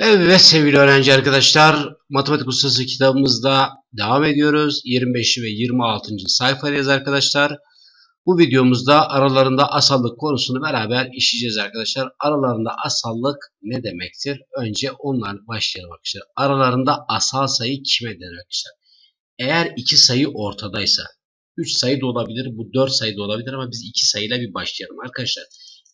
Evet sevgili öğrenci arkadaşlar, Matematik Ustası kitabımızda devam ediyoruz. 25 ve 26. sayfadayız arkadaşlar. Bu videomuzda aralarında asallık konusunu beraber işleyeceğiz arkadaşlar. Aralarında asallık ne demektir? Önce onlarla başlayalım arkadaşlar. Aralarında asal sayı kime denir arkadaşlar? Eğer iki sayı ortadaysa, 3 sayı da olabilir, bu 4 sayı da olabilir ama biz iki sayıyla bir başlayalım arkadaşlar.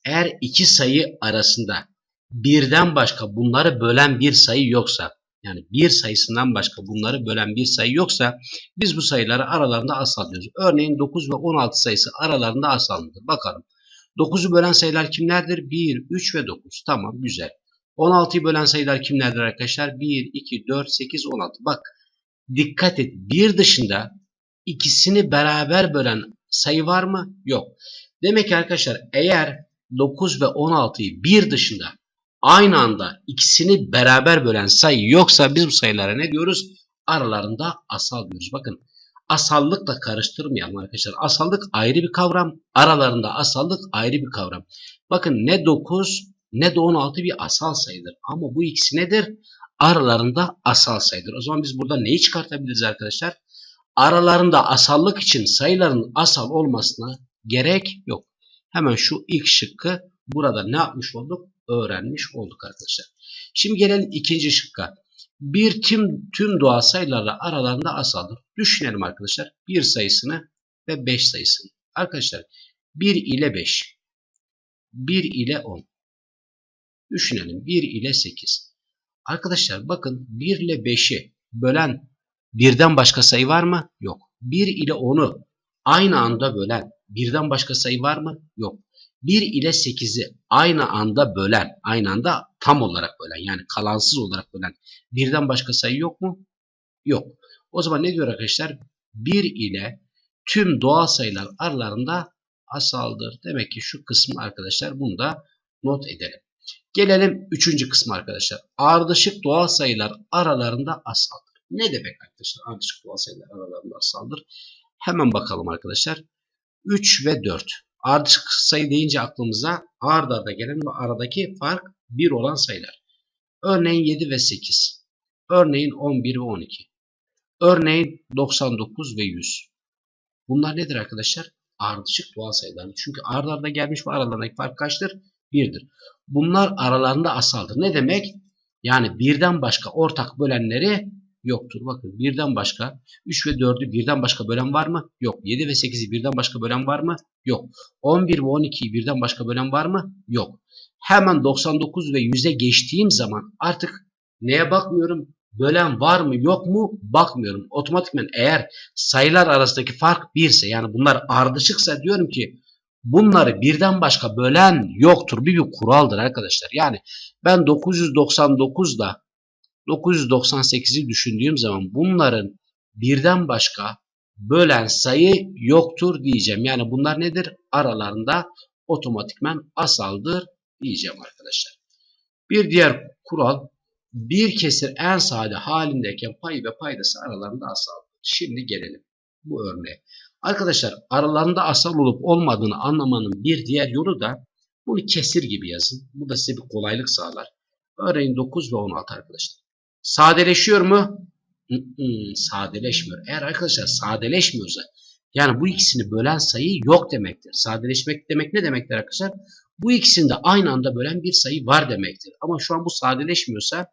Eğer iki sayı arasında birden başka bunları bölen bir sayı yoksa yani bir sayısından başka bunları bölen bir sayı yoksa biz bu sayıları aralarında asal diyoruz. Örneğin 9 ve 16 sayısı aralarında asal mıdır? Bakalım. 9'u bölen sayılar kimlerdir? 1, 3 ve 9. Tamam güzel. 16'yı bölen sayılar kimlerdir arkadaşlar? 1, 2, 4, 8, 16. Bak dikkat et. Bir dışında ikisini beraber bölen sayı var mı? Yok. Demek ki arkadaşlar eğer 9 ve 16'yı bir dışında aynı anda ikisini beraber bölen sayı yoksa biz bu sayılara ne diyoruz? Aralarında asal diyoruz. Bakın asallıkla karıştırmayalım arkadaşlar. Asallık ayrı bir kavram. Aralarında asallık ayrı bir kavram. Bakın ne 9 ne de 16 bir asal sayıdır. Ama bu ikisi nedir? Aralarında asal sayıdır. O zaman biz burada neyi çıkartabiliriz arkadaşlar? Aralarında asallık için sayıların asal olmasına gerek yok. Hemen şu ilk şıkkı burada ne yapmış olduk? Öğrenmiş olduk arkadaşlar. Şimdi gelelim ikinci şıkka. Bir tüm, tüm doğal sayılarla aralarında asaldır. Düşünelim arkadaşlar. 1 sayısını ve 5 sayısını. Arkadaşlar 1 ile 5. 1 ile 10. Düşünelim 1 ile 8. Arkadaşlar bakın 1 ile 5'i bölen birden başka sayı var mı? Yok. 1 ile 10'u aynı anda bölen birden başka sayı var mı? Yok. 1 ile 8'i aynı anda bölen, aynı anda tam olarak bölen yani kalansız olarak bölen birden başka sayı yok mu? Yok. O zaman ne diyor arkadaşlar? 1 ile tüm doğal sayılar aralarında asaldır. Demek ki şu kısmı arkadaşlar bunu da not edelim. Gelelim üçüncü kısmı arkadaşlar. Ardışık doğal sayılar aralarında asaldır. Ne demek arkadaşlar? Ardışık doğal sayılar aralarında asaldır. Hemen bakalım arkadaşlar. 3 ve 4. Ardışık sayı deyince aklımıza ard arda gelen ve aradaki fark 1 olan sayılar. Örneğin 7 ve 8. Örneğin 11 ve 12. Örneğin 99 ve 100. Bunlar nedir arkadaşlar? Ardışık doğal sayılar. Çünkü ard arda gelmiş ve aralarındaki fark kaçtır? 1'dir. Bunlar aralarında asaldır. Ne demek? Yani birden başka ortak bölenleri yoktur. Bakın birden başka 3 ve 4'ü birden başka bölen var mı? Yok. 7 ve 8'i birden başka bölen var mı? Yok. 11 ve 12'yi birden başka bölen var mı? Yok. Hemen 99 ve 100'e geçtiğim zaman artık neye bakmıyorum? Bölen var mı yok mu bakmıyorum. Otomatikmen eğer sayılar arasındaki fark 1 ise yani bunlar ardışıksa diyorum ki bunları birden başka bölen yoktur. Bir bir kuraldır arkadaşlar. Yani ben 999'da 998'i düşündüğüm zaman bunların birden başka bölen sayı yoktur diyeceğim. Yani bunlar nedir? Aralarında otomatikmen asaldır diyeceğim arkadaşlar. Bir diğer kural bir kesir en sade halindeyken pay ve paydası aralarında asaldır. Şimdi gelelim bu örneğe. Arkadaşlar aralarında asal olup olmadığını anlamanın bir diğer yolu da bunu kesir gibi yazın. Bu da size bir kolaylık sağlar. Örneğin 9 ve 16 arkadaşlar. Sadeleşiyor mu? sadeleşmiyor. Eğer arkadaşlar sadeleşmiyorsa yani bu ikisini bölen sayı yok demektir. Sadeleşmek demek ne demektir arkadaşlar? Bu ikisini de aynı anda bölen bir sayı var demektir. Ama şu an bu sadeleşmiyorsa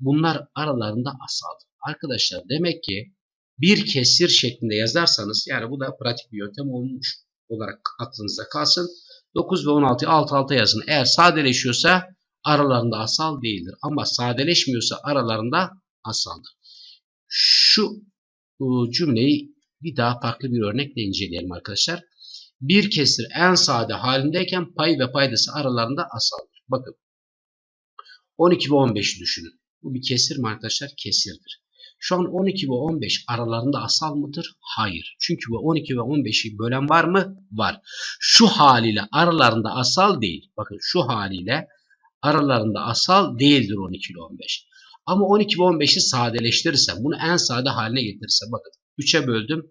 bunlar aralarında asaldır. Arkadaşlar demek ki bir kesir şeklinde yazarsanız yani bu da pratik bir yöntem olmuş olarak aklınızda kalsın. 9 ve 16'yı alt alta yazın. Eğer sadeleşiyorsa aralarında asal değildir. Ama sadeleşmiyorsa aralarında asaldır. Şu cümleyi bir daha farklı bir örnekle inceleyelim arkadaşlar. Bir kesir en sade halindeyken pay ve paydası aralarında asaldır. Bakın 12 ve 15'i düşünün. Bu bir kesir mi arkadaşlar? Kesirdir. Şu an 12 ve 15 aralarında asal mıdır? Hayır. Çünkü bu 12 ve 15'i bölen var mı? Var. Şu haliyle aralarında asal değil. Bakın şu haliyle aralarında asal değildir 12 ile 15. Ama 12 ve 15'i sadeleştirirsem, bunu en sade haline getirirsem, bakın 3'e böldüm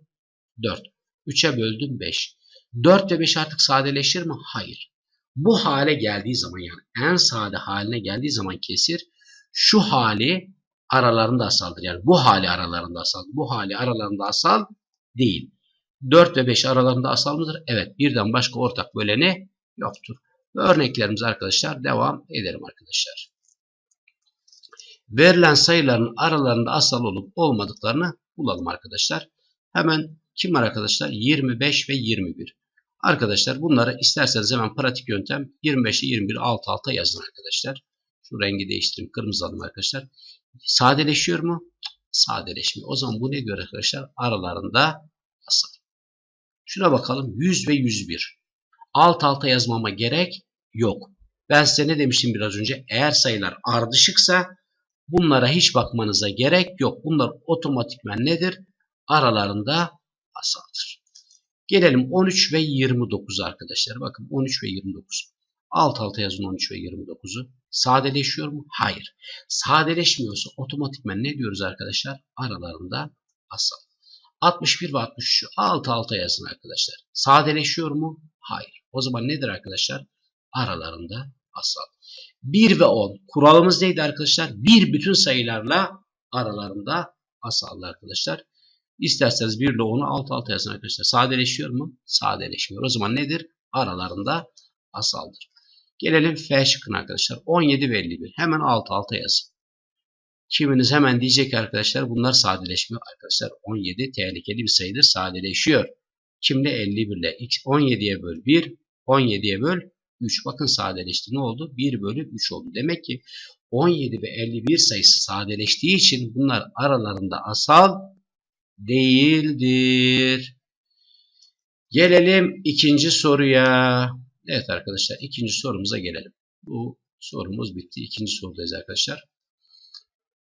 4, 3'e böldüm 5. 4 ve 5 artık sadeleşir mi? Hayır. Bu hale geldiği zaman yani en sade haline geldiği zaman kesir Şu hali aralarında asaldır. Yani bu hali aralarında asal. Bu hali aralarında asal değil. 4 ve 5 aralarında asal mıdır? Evet. Birden başka ortak böleni yoktur. Ve örneklerimiz arkadaşlar devam edelim arkadaşlar. Verilen sayıların aralarında asal olup olmadıklarını bulalım arkadaşlar. Hemen kim var arkadaşlar? 25 ve 21. Arkadaşlar bunları isterseniz hemen pratik yöntem 25 ile 21 alt alta yazın arkadaşlar. Şu rengi değiştireyim. Kırmızı alalım arkadaşlar. Sadeleşiyor mu? Sadeleşmiyor. O zaman bu ne göre arkadaşlar? Aralarında asal. Şuna bakalım. 100 ve 101. Alt alta yazmama gerek yok. Ben size ne demiştim biraz önce? Eğer sayılar ardışıksa bunlara hiç bakmanıza gerek yok. Bunlar otomatikmen nedir? Aralarında asaldır. Gelelim 13 ve 29 arkadaşlar. Bakın 13 ve 29. Alt alta yazın 13 ve 29'u. Sadeleşiyor mu? Hayır. Sadeleşmiyorsa otomatikmen ne diyoruz arkadaşlar? Aralarında asal. 61 ve 63'ü alt alta yazın arkadaşlar. Sadeleşiyor mu? Hayır. O zaman nedir arkadaşlar? Aralarında asal. 1 ve 10. Kuralımız neydi arkadaşlar? Bir bütün sayılarla aralarında asallı arkadaşlar. İsterseniz 1 ile 10'u alt alta yazın arkadaşlar. Sadeleşiyor mu? Sadeleşmiyor. O zaman nedir? Aralarında asaldır. Gelelim F şıkkına arkadaşlar. 17 ve 51. Hemen alt alta yazın. Kiminiz hemen diyecek arkadaşlar bunlar sadeleşmiyor. Arkadaşlar 17 tehlikeli bir sayıdır. Sadeleşiyor. Kimle 51 ile 17'ye böl 1, 17'ye böl 3. Bakın sadeleşti. Ne oldu? 1 bölü 3 oldu. Demek ki 17 ve 51 sayısı sadeleştiği için bunlar aralarında asal değildir. Gelelim ikinci soruya. Evet arkadaşlar ikinci sorumuza gelelim. Bu sorumuz bitti. İkinci sorudayız arkadaşlar.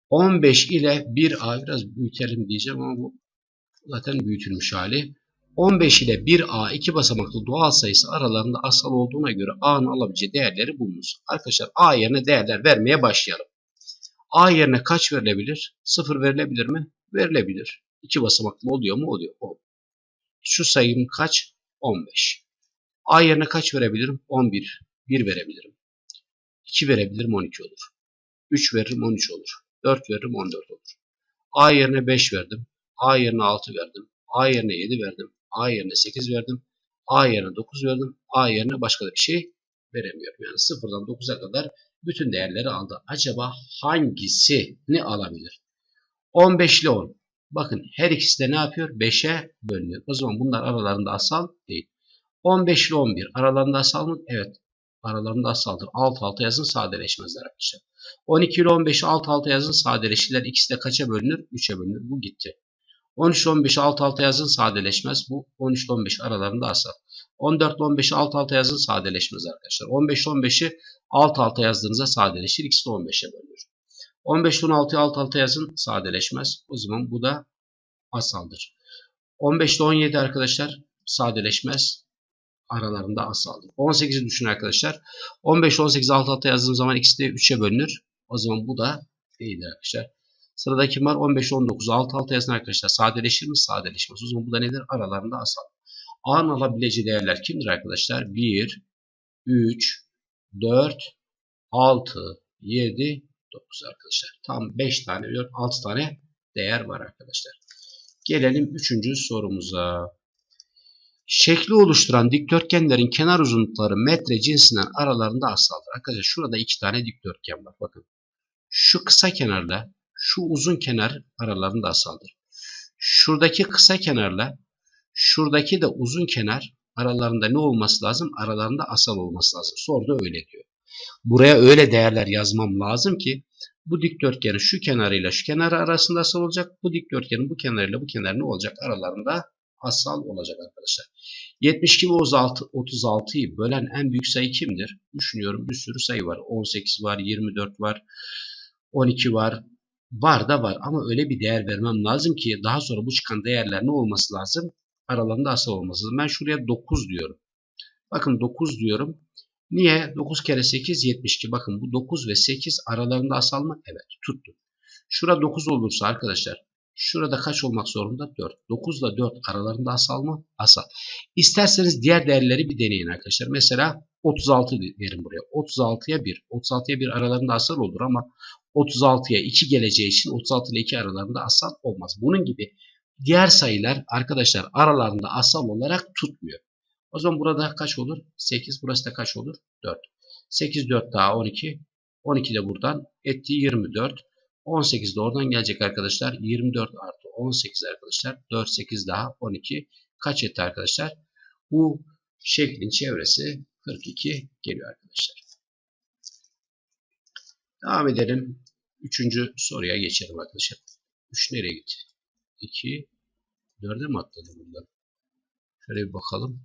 15 ile 1A biraz büyütelim diyeceğim ama bu zaten büyütülmüş hali. 15 ile 1A iki basamaklı doğal sayısı aralarında asal olduğuna göre A'nın alabileceği değerleri bulunuz. Arkadaşlar A yerine değerler vermeye başlayalım. A yerine kaç verilebilir? 0 verilebilir mi? Verilebilir. İki basamaklı oluyor mu? Oluyor. O. Şu sayım kaç? 15. A yerine kaç verebilirim? 11. 1 verebilirim. 2 verebilirim 12 olur. 3 veririm 13 olur. 4 veririm 14 olur. A yerine 5 verdim. A yerine 6 verdim. A yerine 7 verdim. A yerine 8 verdim. A yerine 9 verdim. A yerine başka da bir şey veremiyorum. Yani 0'dan 9'a kadar bütün değerleri aldı. Acaba hangisini alabilir? 15 ile 10. Bakın her ikisi de ne yapıyor? 5'e bölünüyor. O zaman bunlar aralarında asal değil. 15 ile 11 aralarında asal mı? Evet. Aralarında asaldır. Alt alta yazın sadeleşmezler arkadaşlar. 12 ile 15'i alt alta yazın sadeleşirler. İkisi de kaça bölünür? 3'e bölünür. Bu gitti. 13 ile 15'i alt alta yazın sadeleşmez. Bu 13 ile 15 aralarında asal. 14 ile 15'i alt alta yazın sadeleşmez arkadaşlar. 15 ile 15'i alt alta yazdığınızda sadeleşir. İkisi de 15'e bölünür. 15 ile 16'yı alt alta yazın sadeleşmez. O zaman bu da asaldır. 15 ile 17 arkadaşlar sadeleşmez. Aralarında asaldır. 18'i düşün arkadaşlar. 15 ile 18 alt alta yazdığım zaman ikisi de 3'e bölünür. O zaman bu da değildir arkadaşlar. Sırada kim var? 15 19 alt alta yazın arkadaşlar. Sadeleşir mi? Sadeleşmez. O zaman bu da nedir? Aralarında asal. A'nın alabileceği değerler kimdir arkadaşlar? 1, 3, 4, 6, 7, 9 arkadaşlar. Tam 5 tane, 4, 6 tane değer var arkadaşlar. Gelelim 3. sorumuza. Şekli oluşturan dikdörtgenlerin kenar uzunlukları metre cinsinden aralarında asaldır. Arkadaşlar şurada iki tane dikdörtgen var. Bakın. Şu kısa kenarla şu uzun kenar aralarında asaldır. Şuradaki kısa kenarla şuradaki de uzun kenar aralarında ne olması lazım? Aralarında asal olması lazım. Soruda öyle diyor. Buraya öyle değerler yazmam lazım ki bu dikdörtgenin şu kenarıyla şu kenarı arasında asal olacak. Bu dikdörtgenin bu kenarıyla bu kenarı ne olacak? Aralarında asal olacak arkadaşlar. 72 ve 36, 36'yı bölen en büyük sayı kimdir? Düşünüyorum bir sürü sayı var. 18 var, 24 var, 12 var. Var da var ama öyle bir değer vermem lazım ki daha sonra bu çıkan değerler ne olması lazım? Aralarında asal olması lazım. Ben şuraya 9 diyorum. Bakın 9 diyorum. Niye? 9 kere 8 72. Bakın bu 9 ve 8 aralarında asal mı? Evet tuttu. Şura 9 olursa arkadaşlar şurada kaç olmak zorunda? 4. 9 ile 4 aralarında asal mı? Asal. İsterseniz diğer değerleri bir deneyin arkadaşlar. Mesela 36 verin buraya. 36'ya 1. 36'ya 1 aralarında asal olur ama 36'ya 2 geleceği için 36 ile 2 aralarında asal olmaz. Bunun gibi diğer sayılar arkadaşlar aralarında asal olarak tutmuyor. O zaman burada kaç olur? 8. Burası da kaç olur? 4. 8 4 daha 12. 12 de buradan etti 24. 18 de oradan gelecek arkadaşlar. 24 artı 18 arkadaşlar. 4 8 daha 12. Kaç etti arkadaşlar? Bu şeklin çevresi 42 geliyor arkadaşlar. Devam edelim. Üçüncü soruya geçelim arkadaşlar. 3 nereye gitti? 2 4'e mi atladı burada? Şöyle bir bakalım.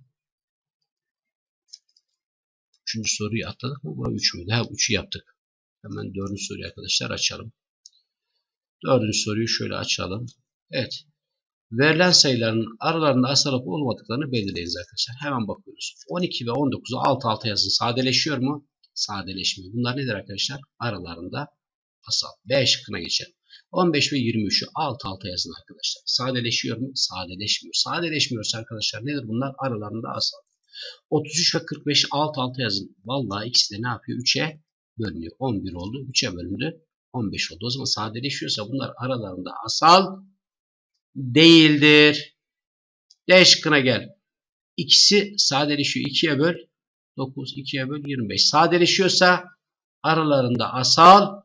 Üçüncü soruyu atladık mı? Bura 3 müydü? Ha 3'ü yaptık. Hemen dördüncü soruyu arkadaşlar açalım. Dördüncü soruyu şöyle açalım. Evet. Verilen sayıların aralarında asal olup olmadıklarını belirleyiniz arkadaşlar. Hemen bakıyoruz. 12 ve 19'u alt alta yazın. Sadeleşiyor mu? Sadeleşmiyor. Bunlar nedir arkadaşlar? Aralarında asal. B şıkkına geçelim. 15 ve 23'ü alt alta yazın arkadaşlar. Sadeleşiyor mu? Sadeleşmiyor. Sadeleşmiyorsa arkadaşlar nedir bunlar? Aralarında asal. 33 ve 45 alt alta yazın. Vallahi ikisi de ne yapıyor? 3'e bölünüyor. 11 oldu. 3'e bölündü. 15 oldu. O zaman sadeleşiyorsa bunlar aralarında asal değildir. D şıkkına gel. İkisi sadeleşiyor. 2'ye böl. 9, 2'ye böl 25. Sadeleşiyorsa aralarında asal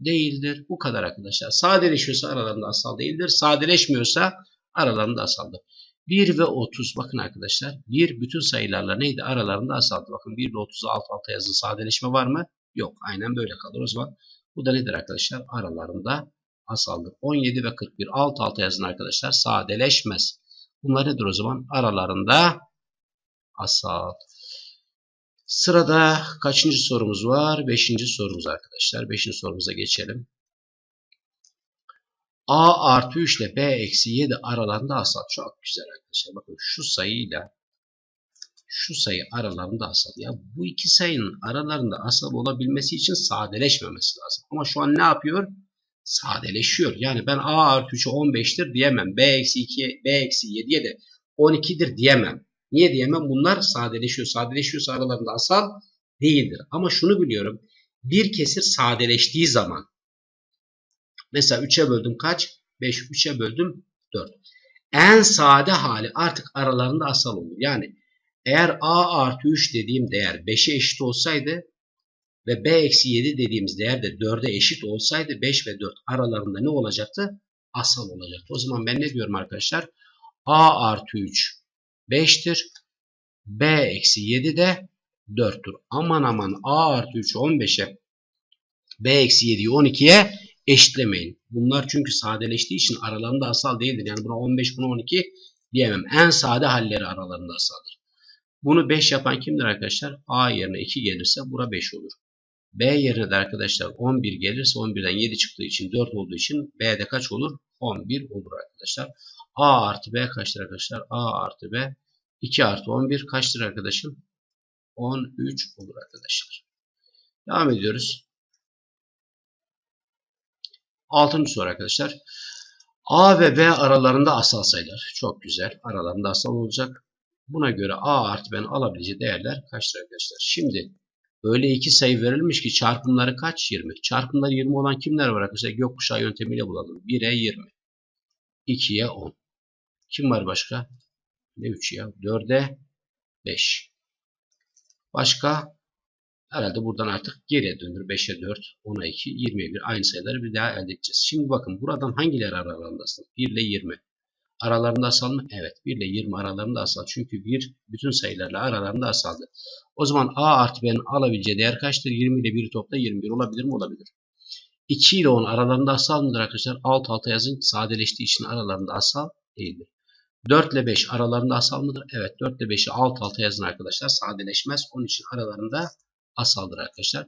değildir. Bu kadar arkadaşlar. Sadeleşiyorsa aralarında asal değildir. Sadeleşmiyorsa aralarında asaldır. 1 ve 30 bakın arkadaşlar. 1 bütün sayılarla neydi? Aralarında asaldı. Bakın 1 ile 30'u alt alta yazılı sadeleşme var mı? Yok. Aynen böyle kalır. O zaman bu da nedir arkadaşlar? Aralarında asaldır. 17 ve 41 alt alta yazın arkadaşlar. Sadeleşmez. Bunlar nedir o zaman? Aralarında asal. Sırada kaçıncı sorumuz var? Beşinci sorumuz arkadaşlar. Beşinci sorumuza geçelim. A artı 3 ile B eksi 7 aralarında asal. Çok güzel arkadaşlar. Bakın şu sayıyla şu sayı aralarında asal. Ya bu iki sayının aralarında asal olabilmesi için sadeleşmemesi lazım. Ama şu an ne yapıyor? Sadeleşiyor. Yani ben A artı 3'e 15'tir diyemem. B eksi 2'ye B eksi 7'ye de 12'dir diyemem. Niye diyemem? Bunlar sadeleşiyor. Sadeleşiyorsa aralarında asal değildir. Ama şunu biliyorum. Bir kesir sadeleştiği zaman mesela 3'e böldüm kaç? 5. 3'e böldüm 4. En sade hali artık aralarında asal olur. Yani eğer a artı 3 dediğim değer 5'e eşit olsaydı ve b eksi 7 dediğimiz değer de 4'e eşit olsaydı 5 ve 4 aralarında ne olacaktı? Asal olacaktı. O zaman ben ne diyorum arkadaşlar? a artı 3 5'tir. b eksi 7 de 4'tür. Aman aman a artı 3'ü 15'e b eksi 7'yi 12'ye eşitlemeyin. Bunlar çünkü sadeleştiği için aralarında asal değildir. Yani buna 15 buna 12 diyemem. En sade halleri aralarında asaldır. Bunu 5 yapan kimdir arkadaşlar? A yerine 2 gelirse bura 5 olur. B yerine de arkadaşlar 11 gelirse 11'den 7 çıktığı için 4 olduğu için B'de kaç olur? 11 olur arkadaşlar. A artı B kaçtır arkadaşlar? A artı B 2 artı 11 kaçtır arkadaşım? 13 olur arkadaşlar. Devam ediyoruz. Altıncı soru arkadaşlar. A ve B aralarında asal sayılar. Çok güzel. Aralarında asal olacak. Buna göre A artı B'nin alabileceği değerler kaçtır arkadaşlar? Şimdi öyle iki sayı verilmiş ki çarpımları kaç? 20. Çarpımları 20 olan kimler var arkadaşlar? Gökkuşağı yöntemiyle bulalım. 1'e 20. 2'ye 10. Kim var başka? Ne 3 ya? 4'e 5. Başka? Herhalde buradan artık geriye döndür. 5'e 4, 10'a 2, 20'ye 1 aynı sayıları bir daha elde edeceğiz. Şimdi bakın buradan hangileri aralarındasın? 1 ile 20. Aralarında asal mı? Evet. 1 ile 20 aralarında asal. Çünkü 1 bütün sayılarla aralarında asaldı. O zaman A artı B'nin alabileceği değer kaçtır? 20 ile 1'i topla 21 olabilir mi? Olabilir. 2 ile 10 aralarında asal mıdır arkadaşlar? Alt alta yazın. Sadeleştiği için aralarında asal değildir. 4 ile 5 aralarında asal mıdır? Evet. 4 ile 5'i alt alta yazın arkadaşlar. Sadeleşmez. Onun için aralarında asaldır arkadaşlar.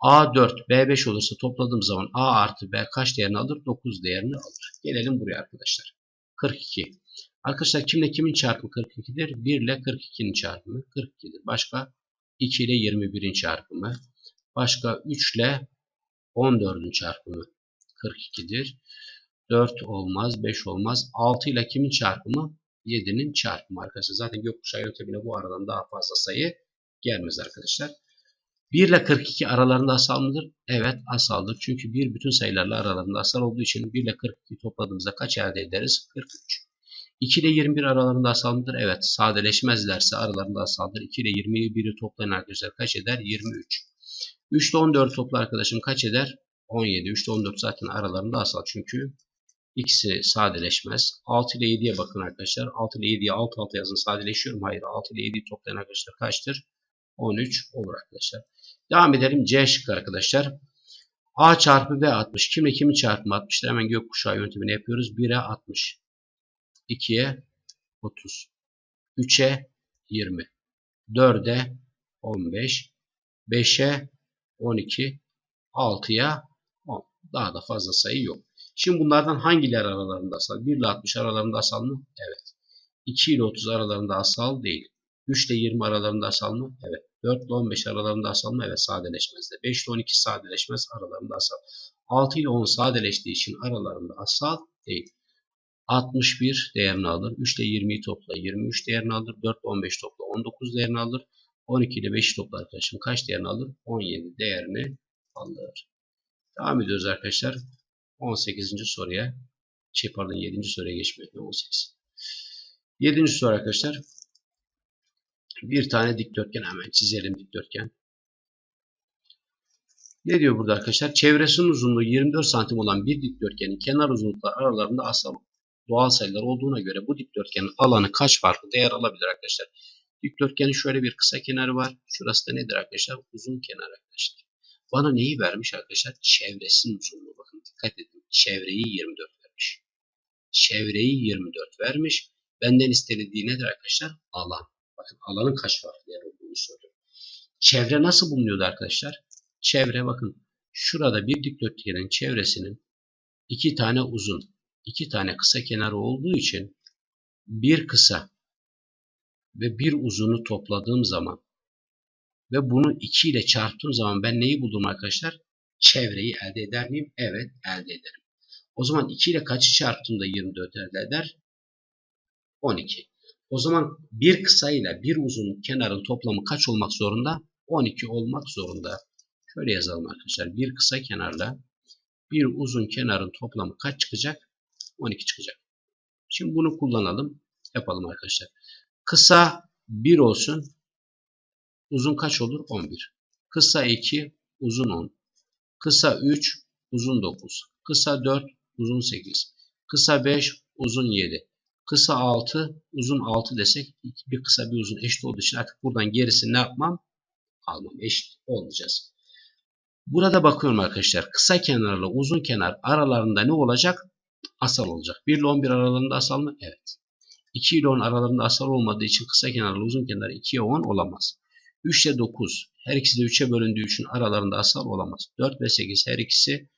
A4, B5 olursa topladığım zaman A artı B kaç değerini alır? 9 değerini alır. Gelelim buraya arkadaşlar. 42. Arkadaşlar kimle kimin çarpımı 42'dir? 1 ile 42'nin çarpımı 42'dir. Başka 2 ile 21'in çarpımı. Başka 3 ile 14'ün çarpımı 42'dir. 4 olmaz, 5 olmaz. 6 ile kimin çarpımı? 7'nin çarpımı arkadaşlar. Zaten gökkuşağı yöntemiyle bu aradan daha fazla sayı gelmez arkadaşlar. 1 ile 42 aralarında asal mıdır? Evet asaldır. Çünkü bir bütün sayılarla aralarında asal olduğu için 1 ile 42 topladığımızda kaç elde ederiz? 43. 2 ile 21 aralarında asal mıdır? Evet sadeleşmezlerse aralarında asaldır. 2 ile 21'i toplayın arkadaşlar kaç eder? 23. 3 ile 14 topla arkadaşım kaç eder? 17. 3 ile 14 zaten aralarında asal çünkü ikisi sadeleşmez. 6 ile 7'ye bakın arkadaşlar. 6 ile 7'ye alt alta yazın sadeleşiyorum. Hayır 6 ile 7'yi toplayan arkadaşlar kaçtır? 13 olur arkadaşlar. Devam edelim. C şıkkı arkadaşlar. A çarpı B 60. Kimle kimi çarpımı 60'tır? Hemen gökkuşağı yöntemini yapıyoruz. 1'e 60. 2'ye 30. 3'e 20. 4'e 15. 5'e 12. 6'ya 10. Daha da fazla sayı yok. Şimdi bunlardan hangileri aralarında asal? 1 ile 60 aralarında asal mı? Evet. 2 ile 30 aralarında asal değil. 3 ile 20 aralarında asal mı? Evet. 4 ile 15 aralarında asal mı? Evet sadeleşmez de. 5 ile 12 sadeleşmez aralarında asal. 6 ile 10 sadeleştiği için aralarında asal değil. 61 değerini alır. 3 ile 20'yi topla 23 değerini alır. 4 ile 15 topla 19 değerini alır. 12 ile 5'i topla arkadaşım kaç değerini alır? 17 değerini alır. Devam ediyoruz arkadaşlar. 18. soruya. Şey pardon 7. soruya geçmiyor. 18. 7. soru arkadaşlar. Bir tane dikdörtgen hemen çizelim dikdörtgen. Ne diyor burada arkadaşlar? Çevresinin uzunluğu 24 santim olan bir dikdörtgenin kenar uzunlukları aralarında asal doğal sayılar olduğuna göre bu dikdörtgenin alanı kaç farklı değer alabilir arkadaşlar? Dikdörtgenin şöyle bir kısa kenarı var. Şurası da nedir arkadaşlar? Uzun kenar arkadaşlar. Bana neyi vermiş arkadaşlar? Çevresinin uzunluğu. Bakın dikkat edin. Çevreyi 24 vermiş. Çevreyi 24 vermiş. Benden istediği nedir arkadaşlar? Alan. Bakın alanın kaç farklı değer olduğunu soruyor. Çevre nasıl bulunuyordu arkadaşlar? Çevre bakın. Şurada bir dikdörtgenin çevresinin iki tane uzun, iki tane kısa kenarı olduğu için bir kısa ve bir uzunu topladığım zaman ve bunu 2 ile çarptığım zaman ben neyi buldum arkadaşlar? Çevreyi elde eder miyim? Evet elde ederim. O zaman 2 ile kaçı çarptığımda 24 elde eder? 12. O zaman bir kısa ile bir uzun kenarın toplamı kaç olmak zorunda? 12 olmak zorunda. Şöyle yazalım arkadaşlar. Bir kısa kenarla bir uzun kenarın toplamı kaç çıkacak? 12 çıkacak. Şimdi bunu kullanalım. Yapalım arkadaşlar. Kısa 1 olsun. Uzun kaç olur? 11. Kısa 2, uzun 10. Kısa 3, uzun 9. Kısa 4, uzun 8. Kısa 5, uzun 7. Kısa 6, uzun 6 desek bir kısa bir uzun eşit olduğu için artık buradan gerisini ne yapmam? Almam. Eşit olmayacağız. Burada bakıyorum arkadaşlar. Kısa kenarla uzun kenar aralarında ne olacak? Asal olacak. 1 ile 11 aralarında asal mı? Evet. 2 ile 10 aralarında asal olmadığı için kısa kenarla uzun kenar 2'ye 10 olamaz. 3 ile 9 her ikisi de 3'e bölündüğü için aralarında asal olamaz. 4 ve 8 her ikisi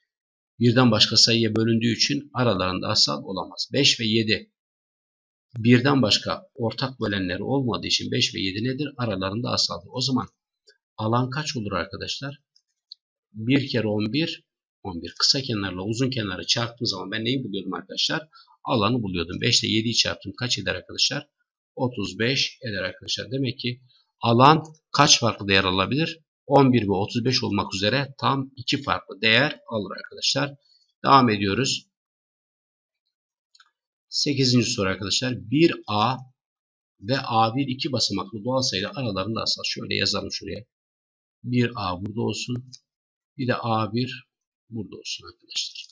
birden başka sayıya bölündüğü için aralarında asal olamaz. 5 ve 7 birden başka ortak bölenleri olmadığı için 5 ve 7 nedir? Aralarında asaldır. O zaman alan kaç olur arkadaşlar? 1 kere 11 11. Kısa kenarla uzun kenarı çarptığım zaman ben neyi buluyordum arkadaşlar? Alanı buluyordum. 5 ile 7'yi çarptım. Kaç eder arkadaşlar? 35 eder arkadaşlar. Demek ki alan kaç farklı değer alabilir? 11 ve 35 olmak üzere tam 2 farklı değer alır arkadaşlar. Devam ediyoruz. 8. soru arkadaşlar. 1A ve A1 iki basamaklı doğal sayılar aralarında asal. Şöyle yazalım şuraya. 1A burada olsun. Bir de A1 burada olsun arkadaşlar.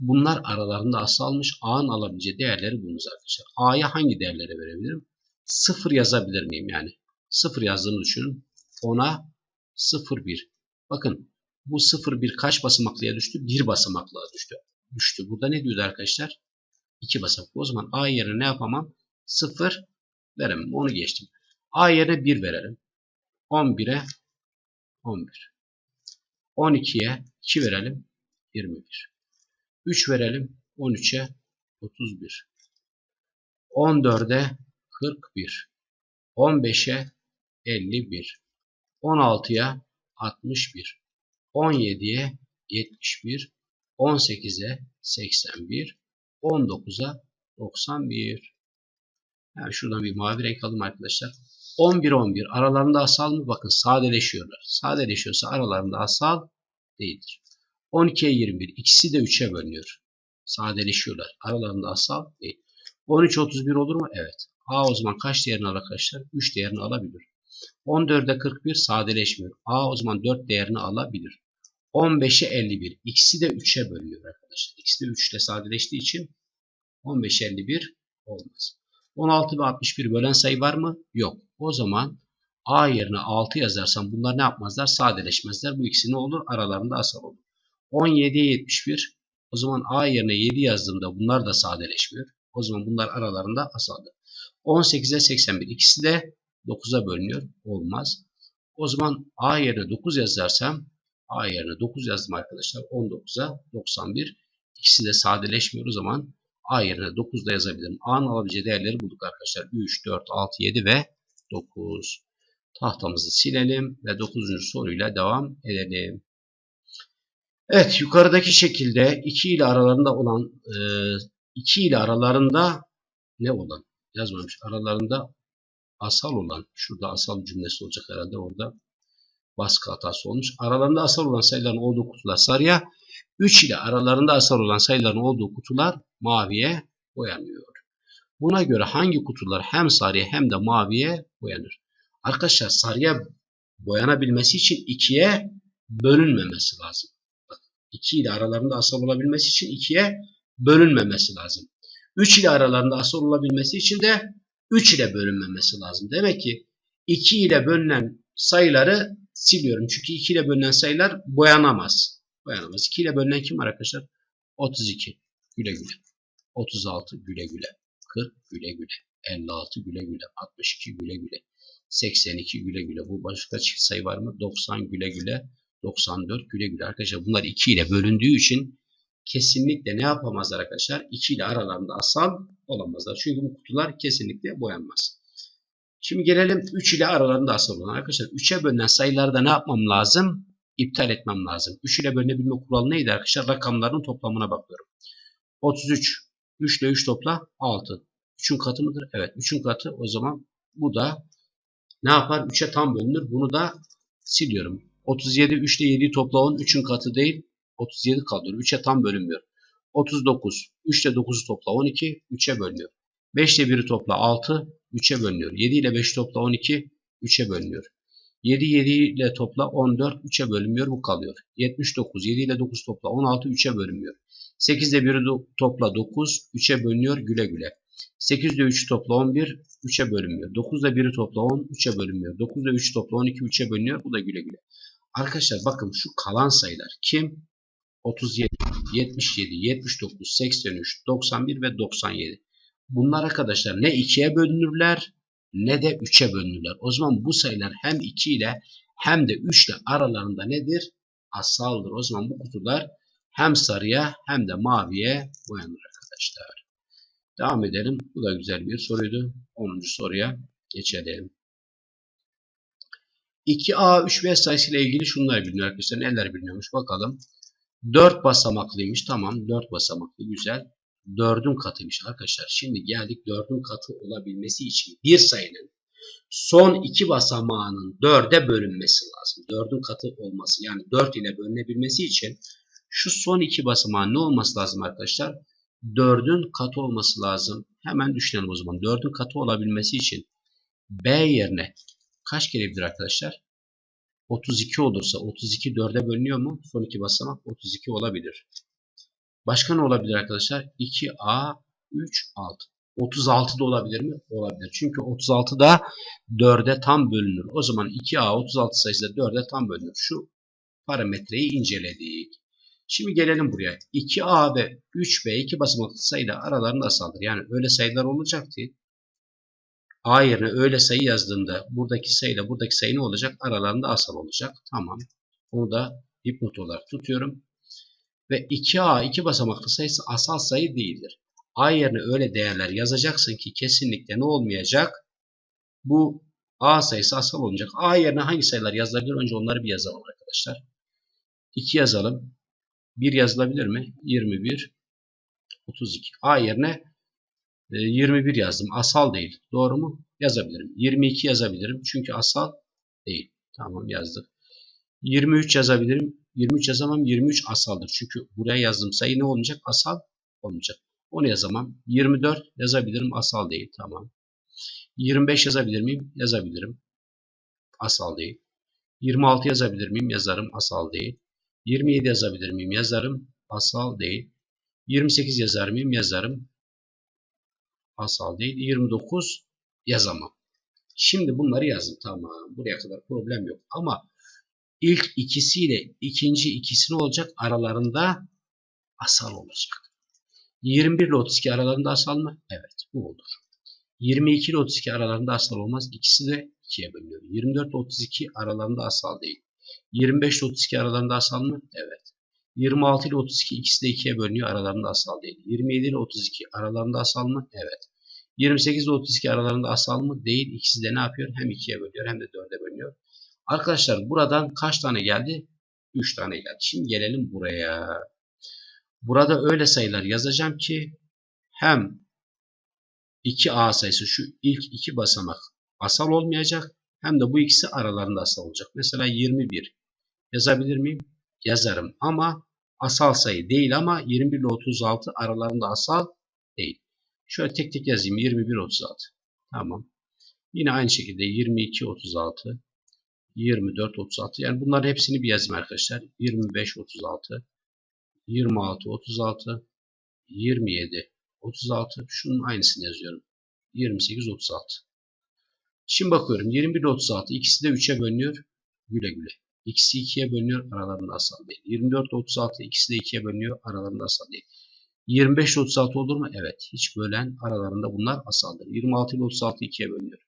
Bunlar aralarında asalmış. A'nın alabileceği değerleri bulunuz arkadaşlar. A'ya hangi değerleri verebilirim? 0 yazabilir miyim yani? 0 yazdığını düşünün. 10'a 0 1. Bakın bu 0 1 kaç basamaklıya düştü? 1 basamaklığa düştü. Düştü. Burada ne diyordu arkadaşlar? 2 basamaklı. O zaman A yerine ne yapamam? 0 veremem. Onu geçtim. A yerine 1 verelim. 11'e 11. 12'ye 2 verelim. 21. 3 verelim. 13'e 31. 14'e 41. 15'e 51. 16'ya 61. 17'ye 71. 18'e 81. 19'a 91. Yani şuradan bir mavi renk alalım arkadaşlar. 11 11 aralarında asal mı? Bakın sadeleşiyorlar. Sadeleşiyorsa aralarında asal değildir. 12'ye 21 ikisi de 3'e bölünüyor. Sadeleşiyorlar. Aralarında asal değil. 13 31 olur mu? Evet. A o zaman kaç değerini alır arkadaşlar? 3 değerini alabilir. 14'e 41 sadeleşmiyor. A o zaman 4 değerini alabilir. 15'e 51. İkisi de 3'e bölünüyor arkadaşlar. İkisi de 3 ile sadeleştiği için 15'e 51 olmaz. 16 ve 61 bölen sayı var mı? Yok. O zaman A yerine 6 yazarsam bunlar ne yapmazlar? Sadeleşmezler. Bu ikisi ne olur? Aralarında asal olur. 17'ye 71. O zaman A yerine 7 yazdığımda bunlar da sadeleşmiyor. O zaman bunlar aralarında asaldır. 18'e 81. İkisi de 9'a bölünüyor. Olmaz. O zaman A yerine 9 yazarsam A yerine 9 yazdım arkadaşlar. 19'a 91. İkisi de sadeleşmiyor. O zaman A yerine 9 da yazabilirim. A'nın alabileceği değerleri bulduk arkadaşlar. 3, 4, 6, 7 ve 9. Tahtamızı silelim ve 9. soruyla devam edelim. Evet yukarıdaki şekilde 2 ile aralarında olan 2 ile aralarında ne olan yazmamış aralarında asal olan şurada asal cümlesi olacak herhalde orada baskı hatası olmuş. Aralarında asal olan sayıların olduğu kutular sarıya 3 ile aralarında asal olan sayıların olduğu kutular maviye boyanıyor. Buna göre hangi kutular hem sarıya hem de maviye boyanır? Arkadaşlar sarıya boyanabilmesi için ikiye bölünmemesi lazım. 2 ile aralarında asal olabilmesi için 2'ye bölünmemesi lazım. 3 ile aralarında asal olabilmesi için de 3 ile bölünmemesi lazım. Demek ki 2 ile bölünen sayıları siliyorum. Çünkü 2 ile bölünen sayılar boyanamaz. Boyanamaz. 2 ile bölünen kim var arkadaşlar? 32 güle güle. 36 güle güle. 40 güle güle. 56 güle güle. 62 güle güle. 82 güle güle. Bu başka çift sayı var mı? 90 güle güle. 94 güle güle. Arkadaşlar bunlar 2 ile bölündüğü için kesinlikle ne yapamazlar arkadaşlar? 2 ile aralarında asal olamazlar. Çünkü bu kutular kesinlikle boyanmaz. Şimdi gelelim 3 ile aralarında asal olan arkadaşlar. 3'e bölünen sayılarda ne yapmam lazım? İptal etmem lazım. 3 ile bölünebilme kuralı neydi arkadaşlar? Rakamların toplamına bakıyorum. 33. 3 ile 3 topla 6. 3'ün katı mıdır? Evet. 3'ün katı o zaman bu da ne yapar? 3'e tam bölünür. Bunu da siliyorum. 37 3 ile 7'yi topla 10. 3'ün katı değil. 37 kalıyor. 3'e tam bölünmüyor. 39. 3 ile 9'u topla 12. 3'e bölünüyor. 5 ile 1'i topla 6. 3'e bölünüyor. 7 ile 5 topla 12. 3'e bölünüyor. 7 7 ile topla 14. 3'e bölünmüyor. Bu kalıyor. 79. 7 ile 9 topla 16. 3'e bölünmüyor. 8 ile 1'i topla 9. 3'e bölünüyor. Güle güle. 8 ile 3 topla 11. 3'e bölünmüyor. 9 ile 1'i topla 10. 3'e bölünmüyor. 9 ile 3 topla 12. 3'e bölünüyor. Bu da güle güle. Arkadaşlar bakın şu kalan sayılar kim? 37, 77, 79, 83, 91 ve 97. Bunlar arkadaşlar ne 2'ye bölünürler ne de 3'e bölünürler. O zaman bu sayılar hem 2 ile hem de 3 ile aralarında nedir? Asaldır. O zaman bu kutular hem sarıya hem de maviye boyanır arkadaşlar. Devam edelim. Bu da güzel bir soruydu. 10. soruya geçelim. 2A, 3B sayısıyla ilgili şunlar biliniyor arkadaşlar. Neler biliniyormuş bakalım. 4 basamaklıymış. Tamam 4 basamaklı güzel. 4'ün katıymış arkadaşlar. Şimdi geldik 4'ün katı olabilmesi için bir sayının son iki basamağının 4'e bölünmesi lazım. 4'ün katı olması yani 4 ile bölünebilmesi için şu son iki basamağın ne olması lazım arkadaşlar? 4'ün katı olması lazım. Hemen düşünelim o zaman. 4'ün katı olabilmesi için B yerine kaç gelebilir arkadaşlar? 32 olursa 32 4'e bölünüyor mu? Son iki basamak 32 olabilir. Başka ne olabilir arkadaşlar? 2A 3 6. 36 da olabilir mi? Olabilir. Çünkü 36 da 4'e tam bölünür. O zaman 2A 36 sayısı da 4'e tam bölünür. Şu parametreyi inceledik. Şimdi gelelim buraya. 2A ve 3B iki basamaklı sayıda aralarında asaldır. Yani öyle sayılar olacak değil. A yerine öyle sayı yazdığında buradaki sayıyla buradaki sayı ne olacak? Aralarında asal olacak. Tamam. Onu da dipnot olarak tutuyorum. Ve 2A iki basamaklı sayısı asal sayı değildir. A yerine öyle değerler yazacaksın ki kesinlikle ne olmayacak? Bu A sayısı asal olacak. A yerine hangi sayılar yazılabilir? Önce onları bir yazalım arkadaşlar. 2 yazalım. 1 yazılabilir mi? 21, 32. A yerine 21 yazdım. Asal değil. Doğru mu? Yazabilirim. 22 yazabilirim. Çünkü asal değil. Tamam yazdık. 23 yazabilirim. 23 yazamam. 23 asaldır. Çünkü buraya yazdığım sayı ne olacak? Asal olmayacak. Onu yazamam. 24 yazabilirim. Asal değil. Tamam. 25 yazabilir miyim? Yazabilirim. Asal değil. 26 yazabilir miyim? Yazarım. Asal değil. 27 yazabilir miyim? Yazarım. Asal değil. 28 yazar mıyım? Yazarım. Asal değil. 29 yazamam. Şimdi bunları yazdım. Tamam. Buraya kadar problem yok. Ama ilk ikisiyle ikinci ikisi ne olacak? Aralarında asal olacak. 21 ile 32 aralarında asal mı? Evet. Bu olur. 22 ile 32 aralarında asal olmaz. İkisi de 2'ye bölünüyor. 24 ile 32 aralarında asal değil. 25 ile 32 aralarında asal mı? Evet. 26 ile 32 ikisi de 2'ye bölünüyor. Aralarında asal değil. 27 ile 32 aralarında asal mı? Evet. 28 ile 32 aralarında asal mı? Değil. İkisi de ne yapıyor? Hem 2'ye bölüyor hem de 4'e bölünüyor. Arkadaşlar buradan kaç tane geldi? 3 tane geldi. Şimdi gelelim buraya. Burada öyle sayılar yazacağım ki hem 2A sayısı şu ilk iki basamak asal olmayacak hem de bu ikisi aralarında asal olacak. Mesela 21 yazabilir miyim? Yazarım ama asal sayı değil ama 21 ile 36 aralarında asal değil. Şöyle tek tek yazayım. 21 36. Tamam. Yine aynı şekilde 22 36 24 36 yani bunların hepsini bir yazayım arkadaşlar. 25 36 26 36 27 36 şunun aynısını yazıyorum. 28 36. Şimdi bakıyorum 21 ile 36 ikisi de 3'e bölünüyor. Güle güle. İkisi 2'ye bölünüyor. Aralarında asal değil. 24 ile 36 ikisi de 2'ye bölünüyor. Aralarında asal değil. 25 ile 36 olur mu? Evet. Hiç bölen aralarında bunlar asaldır. 26 ile 36 2'ye bölünüyor.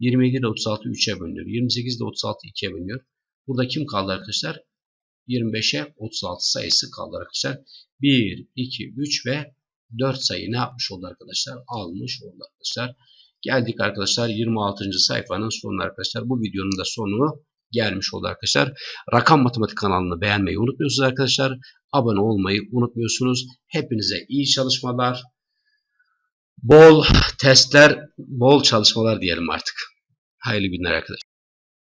27 ile 36 3'e bölünüyor. 28 ile 36 2'ye bölünüyor. Burada kim kaldı arkadaşlar? 25'e 36 sayısı kaldı arkadaşlar. 1, 2, 3 ve 4 sayı ne yapmış oldu arkadaşlar? Almış oldu arkadaşlar. Geldik arkadaşlar 26. sayfanın sonuna arkadaşlar. Bu videonun da sonu gelmiş oldu arkadaşlar. Rakam Matematik kanalını beğenmeyi unutmuyorsunuz arkadaşlar. Abone olmayı unutmuyorsunuz. Hepinize iyi çalışmalar. Bol testler, bol çalışmalar diyelim artık. Hayırlı günler arkadaşlar.